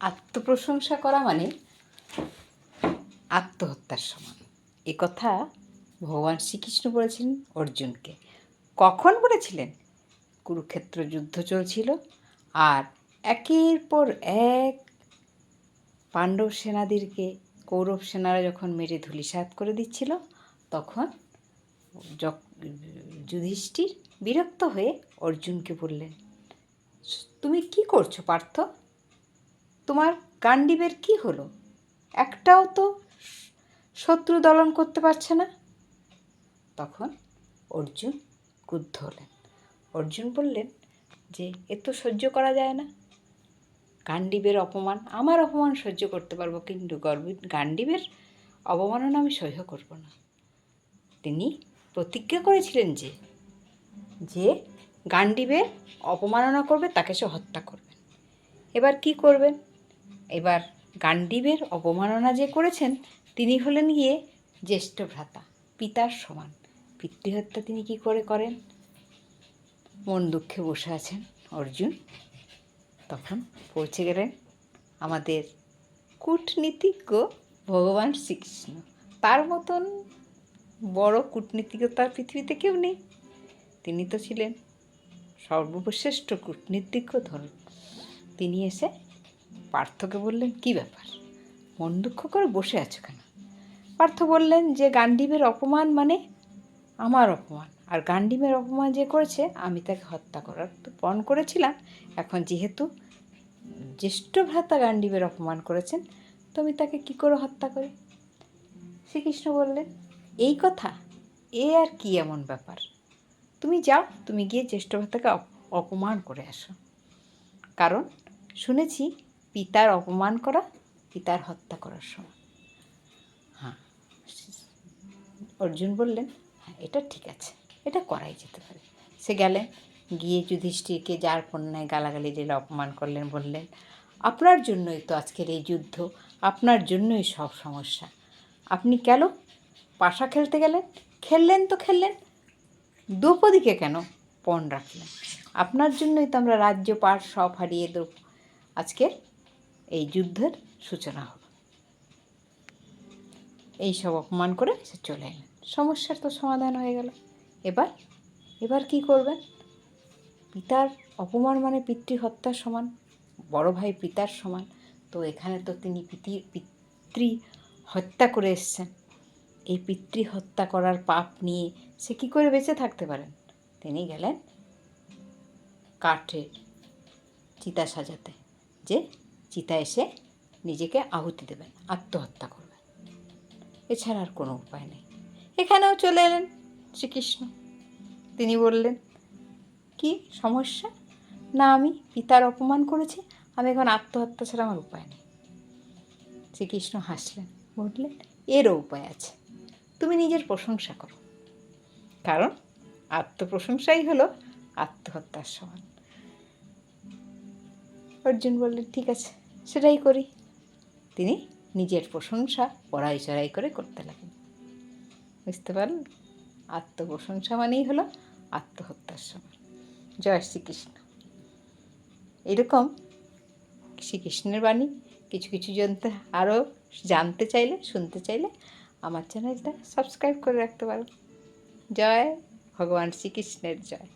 আত্মপ্রশংসা করা মানে আত্মহত্যার সমান। এ কথা ভগবান শ্রীকৃষ্ণ বলেছিলেন অর্জুনকে। কখন বলেছিলেন? কুরুক্ষেত্র যুদ্ধ চলছিল আর একের পর এক পাণ্ডব সেনাদেরকে, কৌরব সেনারা যখন মেরে ধূলিসাৎ করে দিচ্ছিল, তখন যুধিষ্ঠির বিরক্ত হয়ে অর্জুনকে বললেন, তুমি কি করছ পার্থ? তোমার গান্ডিবের কি হলো? একটাও তো শত্রু দলন করতে পারছে না। তখন অর্জুন ক্রুদ্ধ হলেন। অর্জুন বললেন যে, এ তো সহ্য করা যায় না। গান্ডিবের অপমান, আমার অপমান সহ্য করতে পারব, কিন্তু গর্ব, গান্ডিবের অবমাননা আমি সহ্য করব না। তিনি প্রতিজ্ঞা করেছিলেন যে যে গান্ডিবের অপমাননা করবে, তাকে সে হত্যা করবেন। এবার কি করবেন? এবার গান্ডিবের অবমাননা যে করেছেন, তিনি হলেন গিয়ে জ্যেষ্ঠ ভ্রাতা, পিতার সমান। পিতৃহত্যা তিনি কি করে করেন? মন দুঃখে বসে আছেন অর্জুন। তখন পৌঁছে গেলেন আমাদের কূটনীতিজ্ঞ ভগবান শ্রীকৃষ্ণ। তার মতন বড় কূটনীতিজ্ঞতার পৃথিবীতে কেউ নেই। তিনি তো ছিলেন সর্বশ্রেষ্ঠ কূটনীতিজ্ঞ ধরুন। তিনি এসে পার্থকে বললেন, কি ব্যাপার? মন দুঃখ করে বসে আছো কেন? পার্থ বললেন, যে গান্ডীবের অপমান মানে আমার অপমান। আর গান্ডীবের অপমান যে করেছে, আমি তাকে হত্যা করার তো পণ করেছিলাম। এখন যেহেতু জ্যেষ্ঠ ভ্রাতা গান্ডীবের অপমান করেছেন, তো আমি তাকে কী করে হত্যা করি? শ্রীকৃষ্ণ বললেন, এই কথা? এ আর কি এমন ব্যাপার? তুমি যাও, তুমি গিয়ে জ্যেষ্ঠ ভ্রাতাকে অপ- অপমান করে আসো। কারণ শুনেছি পিতার অপমান করা, পিতার হত্যা করার সময়। হ্যাঁ অর্জুন বললেন হ্যাঁ এটা ঠিক আছে, এটা করাই যেতে পারে। সে গেলেন, গিয়ে যুধিষ্ঠিরকে যার কন্যায় গালাগালি দিলে, অপমান করলেন, বললেন, আপনার জন্যই তো আজকের এই যুদ্ধ, আপনার জন্যই সব সমস্যা। আপনি কেন পাশা খেলতে গেলেন? খেললেন তো খেললেন, দ্রৌপদীকে কেন পণ রাখলেন? আপনার জন্যই তো আমরা রাজ্য পার সব হারিয়ে দেব আজকের এই যুদ্ধের সূচনা হলো। এই সব অপমান করে সে চলে এলেন। সমস্যার তো সমাধান হয়ে গেল। এবার এবার কি করবেন? পিতার অপমান মানে পিতৃ হত্যার সমান, বড় ভাই পিতার সমান। তো এখানে তো তিনি পিতৃ পিতৃ হত্যা করে এসছেন। এই পিতৃ হত্যা করার পাপ নিয়ে সে কি করে বেঁচে থাকতে পারেন? তিনি গেলেন কাঠের চিতা সাজাতে, যে চিতা এসে নিজেকে আহুতি দেবেন, আত্মহত্যা করবেন। এছাড়া আর কোনো উপায় নেই। এখানেও চলে এলেন শ্রীকৃষ্ণ। তিনি বললেন, কি সমস্যা? না, আমি পিতার অপমান করেছি, আমি এখন আত্মহত্যা ছাড়া আমার উপায় নেই। শ্রীকৃষ্ণ হাসলেন, বললেন, এরও উপায় আছে। তুমি নিজের প্রশংসা করো। কারণ আত্মপ্রশংসাই হলো আত্মহত্যার সমান। অর্জুন বললেন, ঠিক আছে, সেটাই করি। তিনি নিজের প্রশংসা পড়াই চড়াই করে করতে লাগেন বুঝতে পারলেন? আত্মপ্রশংসা মানেই হলো আত্মহত্যার সমান জয় শ্রীকৃষ্ণ। এরকম শ্রীকৃষ্ণের বাণী কিছু কিছু জানতে আরও জানতে চাইলে, শুনতে চাইলে আমার চ্যানেলটা সাবস্ক্রাইব করে রাখতে পারো। জয় ভগবান শ্রীকৃষ্ণের জয়।